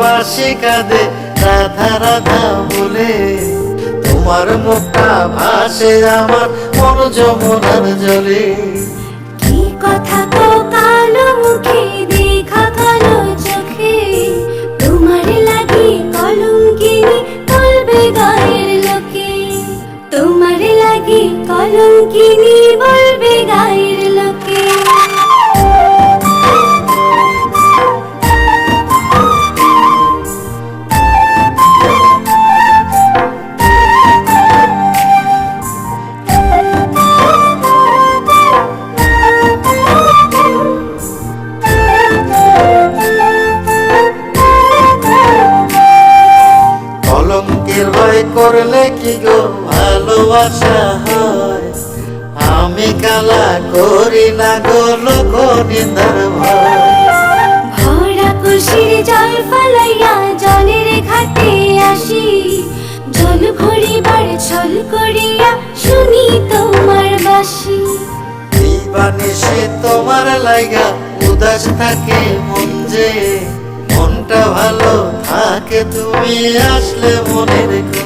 বাসি কাঁদে, রাধা রাধা বলে। তোমার মুখটা ভাসে, আমার মন যমুনার জলে। কি কথা কো কালো মুখে, দেখা বলবে বলবে গায়ের করলে কি গো ভালোবাসা হয়? আমি কালা করি না গো লোক নিন্দার ভয়। ভরা কুশির জল ফালাইয়া জলের ঘাটে আসি। জল ভরিবার ছল করিয়া শুনি তোমার বাসি। দিবানিসে তোমার লাগা উদাস থাকে মন যে। মনটা ভালো থাকে তুমি আসলে মনে মনটা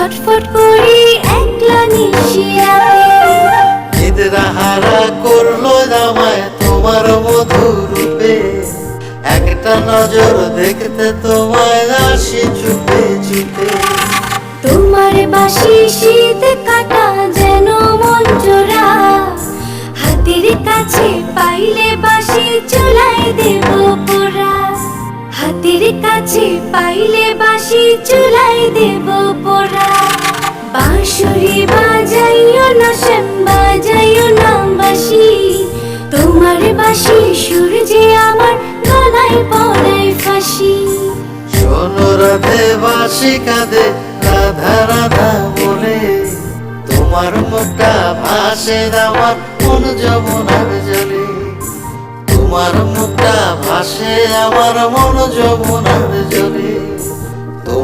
ছটফট করি একলা নিশিয়াতে নিদ্রা হারা করল জামায় তোমার মধুর রূপে। একটা নজর দেখতে তোমায় আসি চুপে চুপে। তোমার বাসি শীত কাটা যেন মন জোড়া। হাতের কাছে পাইলে বাসি চুলাই দেব পোড়া। হাতের কাছে পাইলে বাসি চুলাই দেব পোড়া বাঁশুরি বাজাইও না রাধা বলে। তোমার মুখটা ভাসে আমার মন যমুনার জলে। তোমার মুখটা ভাসে, আমার মন যমুনার জলে।